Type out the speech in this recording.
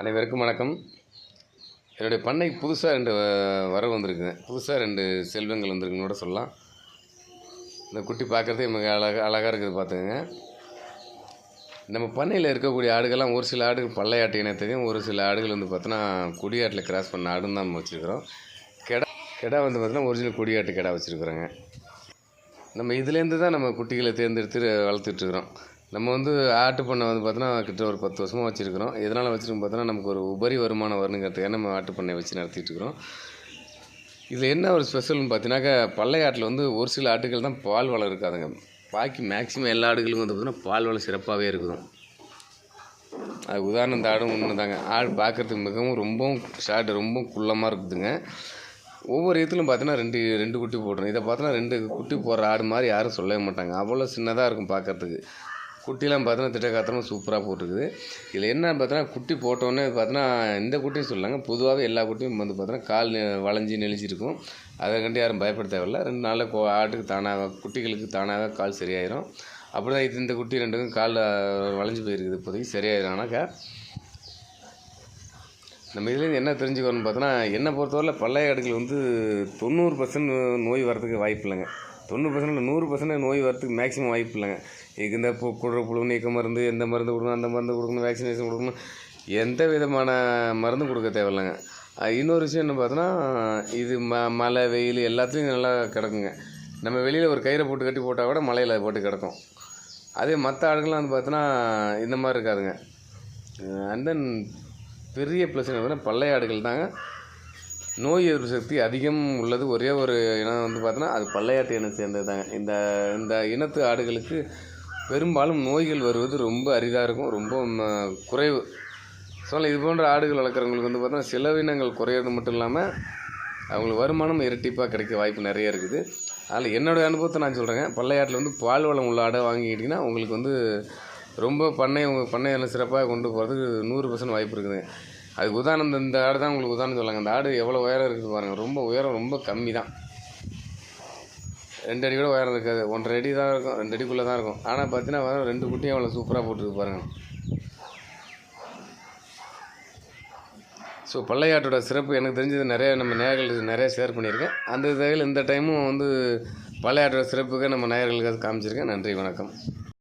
அனைவருக்கும் வணக்கம். என்னுடைய பண்ணைக்கு புதுசாக ரெண்டு வரவு வந்திருக்குங்க புதுசாக ரெண்டு செல்வங்கள் வந்திருக்குன்னு கூட சொல்லலாம். இந்த குட்டி பார்க்குறதே மிக அழகாக அழகாக இருக்குது பார்த்துக்கங்க. நம்ம பண்ணையில் இருக்கக்கூடிய ஆடுகள்லாம் ஒரு சில ஆடுகள் பள்ளையாட்டு இனத்தையும் ஒரு சில ஆடுகள் வந்து பார்த்தோன்னா குடியாட்டில் கிராஸ் பண்ண ஆடுன்னு தான் நம்ம வச்சுருக்கிறோம். கெடா கெடா வந்து பார்த்தோன்னா ஒரிஜினல் குடியாட்டு கெடா வச்சுருக்குறோங்க. நம்ம இதுலேருந்து தான் நம்ம குட்டிகளை தேர்ந்தெடுத்து வளர்த்துட்ருக்குறோம் நம்ம வந்து ஆட்டு பண்ணை வந்து பார்த்தோன்னா கிட்ட ஒரு பத்து வருஷமாக வச்சுருக்கிறோம். எதனால் வச்சுருக்கோம் பார்த்தோன்னா நமக்கு ஒரு உபரி வருமானம் வரணுங்கிறதுக்காக நம்ம ஆட்டு பண்ணை வச்சு நடத்திட்டு இருக்கிறோம். இதில் என்ன ஒரு ஸ்பெஷல்னு பார்த்தீங்கன்னாக்கா பல்லை ஆட்டில் வந்து ஒரு சில ஆட்டுகள் தான் பால் வளம் இருக்காதுங்க. பாக்கி மேக்ஸிமம் எல்லா ஆடுகளுக்கும் வந்து பார்த்தீங்கன்னா பால் வளம் சிறப்பாகவே இருக்கும் அது உதாரணம் இந்த ஆடும் ஒன்று தாங்க ஆடு பார்க்குறதுக்கு மிகவும் ரொம்பவும் ஷார்ட் ரொம்பவும் குள்ளமாக இருக்குதுங்க. ஒவ்வொரு இடத்துலையும் பார்த்தீங்கன்னா ரெண்டு ரெண்டு குட்டி போட்டுரும் இதை பார்த்தோன்னா ரெண்டு குட்டி போடுற ஆடு மாதிரி யாரும் சொல்லவே மாட்டாங்க. அவ்வளோ சின்னதாக இருக்கும் பார்க்கறதுக்கு குட்டிலாம் பார்த்தோன்னா திட்டக்காத்திரமும் சூப்பராக போட்டிருக்குது. இதில் என்ன பார்த்தோன்னா குட்டி போட்டோன்னே பார்த்தோன்னா இந்த குட்டியும் சொல்லலாங்க. பொதுவாகவே எல்லா குட்டியும் வந்து பார்த்தோன்னா கால் வளைஞ்சி நெளிச்சிருக்கும் அதை கண்டு யாரும் பயப்பட தேவையில்ல. ரெண்டு நாளில் கோ ஆட்டுக்கு தானாக குட்டிகளுக்கு தானாக கால் சரியாயிரும். அப்படி தான் இது இந்த குட்டி ரெண்டுக்கும் கால் வளைஞ்சி வளைஞ்சு போயிருக்குது. இப்போதைக்கு சரியாயிரும். ஆனாக்கா நம்ம இதுலேருந்து என்ன தெரிஞ்சுக்கணும்னு பார்த்தோன்னா என்னை பொறுத்தவரையில் பழைய ஆடுகள் வந்து தொண்ணூறு பர்சன்ட் நோய் வரதுக்கு வாய்ப்பு இல்லைங்க. தொண்ணூறு பர்சன்ட் நூறு பர்சன்ட் நோய் வரதுக்கு மேக்ஸிமம் வாய்ப்பு இல்லைங்க. இதுக்கு இந்த பு குடுற புழு நீக்க மருந்து எந்த மருந்து கொடுக்கணும் அந்த மருந்து கொடுக்கணும் வேக்சினேஷன் கொடுக்கணும் எந்த விதமான மருந்தும் கொடுக்க தேவையில்லைங்க. இன்னொரு விஷயம் என்ன பார்த்தோன்னா இது ம மழை வெயில் எல்லாத்துலேயும் நல்லா கிடக்குங்க. நம்ம வெளியில் ஒரு கயிறை போட்டு கட்டி போட்டால் கூட மலையில் போட்டு கிடக்கும். அதே மற்ற ஆடுகள்லாம் வந்து பார்த்தோன்னா இந்த மாதிரி இருக்காதுங்க. அண்ட் தென் பெரிய ப்ளஸ் என்ன பார்த்தீங்கன்னா தாங்க. நோய் எதிர்ப்பு சக்தி அதிகம் உள்ளது. ஒரே ஒரு இனம் வந்து பார்த்தோன்னா அது பள்ளையாட்டு இனம் சேர்ந்தது தாங்க இந்த இந்த இனத்து ஆடுகளுக்கு பெரும்பாலும் நோய்கள் வருவது ரொம்ப அரிதாக இருக்கும். ரொம்ப குறைவு. ஸோ இது போன்ற ஆடுகள் வளர்க்குறவங்களுக்கு வந்து பார்த்தோன்னா செலவினங்கள் குறையிறது மட்டும் இல்லாமல் அவங்களுக்கு வருமானம் இரட்டிப்பாக கிடைக்க வாய்ப்பு நிறைய இருக்குது. அதில் என்னுடைய அனுபவத்தை நான் சொல்கிறேங்க பள்ளையாட்டில் வந்து பால் வளம் உள்ள ஆடை வாங்கிக்கிட்டிங்கன்னா உங்களுக்கு வந்து ரொம்ப பண்ணை உங்கள் பண்ணையில் சிறப்பாக கொண்டு போகிறதுக்கு நூறு பர்சன்ட் வாய்ப்பு இருக்குதுங்க அதுக்கு உதாரணம் இந்த- ஆடு தான் உங்களுக்கு உதாரணம் சொல்லுங்கள் அந்த ஆடு எவ்வளோ உயரம் இருக்குது பாருங்கள் ரொம்ப உயரம் ரொம்ப கம்மி தான். ரெண்டு அடி கூட உயரம் இருக்காது. ஒன்றரை அடி தான் இருக்கும். ரெண்டு அடிக்குள்ளே தான் இருக்கும். ஆனால் பார்த்தீங்கன்னா ரெண்டு குட்டியும் அவ்வளோ சூப்பராக போட்டுருக்கு பாருங்கள் ஸோ பள்ளையாட்டோட சிறப்பு எனக்கு தெரிஞ்சது நிறைய நம்ம நேயர்களுக்கு நிறைய ஷேர் பண்ணியிருக்கேன். அந்த வகையில் இந்த டைமும் வந்து பள்ளையாட்டோட சிறப்புக்கு நம்ம நேயர்களுக்கு அது காமிச்சிருக்கேன். நன்றி வணக்கம்.